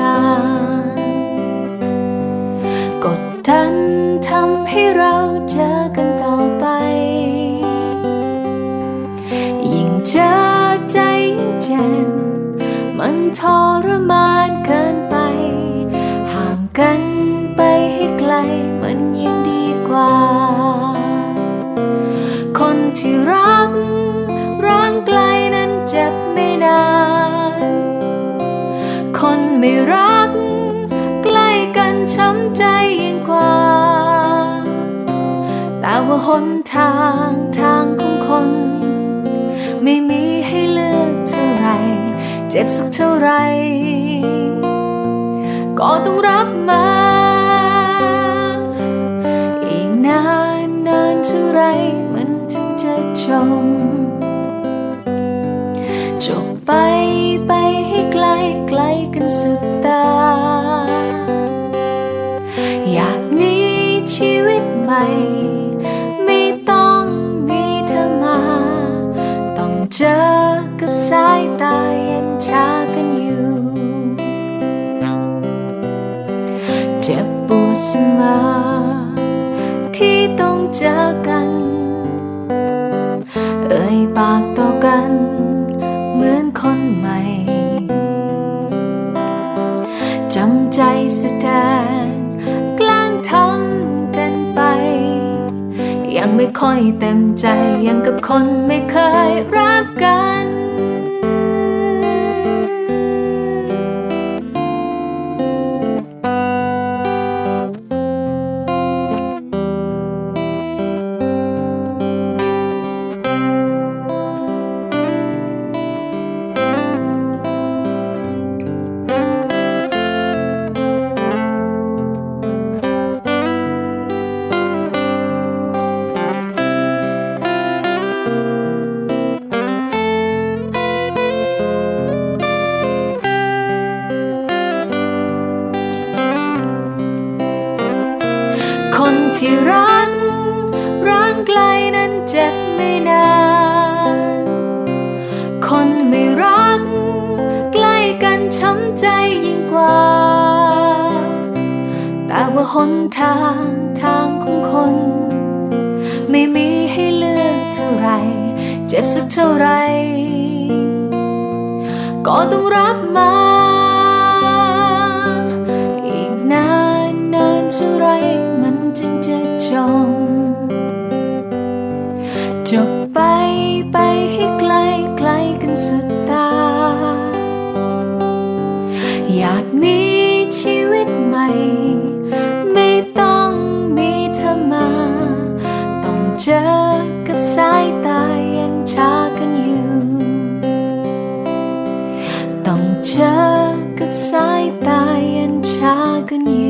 อย่างกดดันทำให้เราเจอกันต่อไป ยิ่งเจอใจยิ่งเจ็บมันทรมานเกินไป ห่างกันไปให้ไกลมันยังดีกว่า คนที่รัก ไม่รัก ใกล้กันช้ำใจยิ่งกว่า แต่ว่าหนทางทางของคน ไม่มีให้เลือกเท่าไร เจ็บสักเท่าไร ก็ต้องรับมา กลกันสุดตา อยากมีชีวิตใหม่ ไม่ต้องมีเธอมา ต้องเจอกับสายตาเย็นชากันอยู่ เจ็บปวดเสมอที่ต้องเจอกัน เอ่ยปากต่อกันำใจแสดงกล้งทำกันไป ยังไม่ค่อยเต็มใจยังกับคนไม่เคยรักกัน คนที่รักร่างไกลนั้นเจ็บไม่นาน คนไม่รัก ใกล้กันช้ำใจยิ่งกว่า แต่ว่าหนทางทางของคน ไม่มีให้เลือกเท่าไร เจ็บสักเท่าไร ก็ต้องรับมาอีกนานนานเท่าไร จบไปไปให้ไกลไกลกันสุดตา อยากมีชีวิตใหม่ ไม่ต้องมีเธอมา ต้องเจอกับสายตาเย็นชากันอยู่ ต้องเจอกับสายตาเย็นชากันอยู่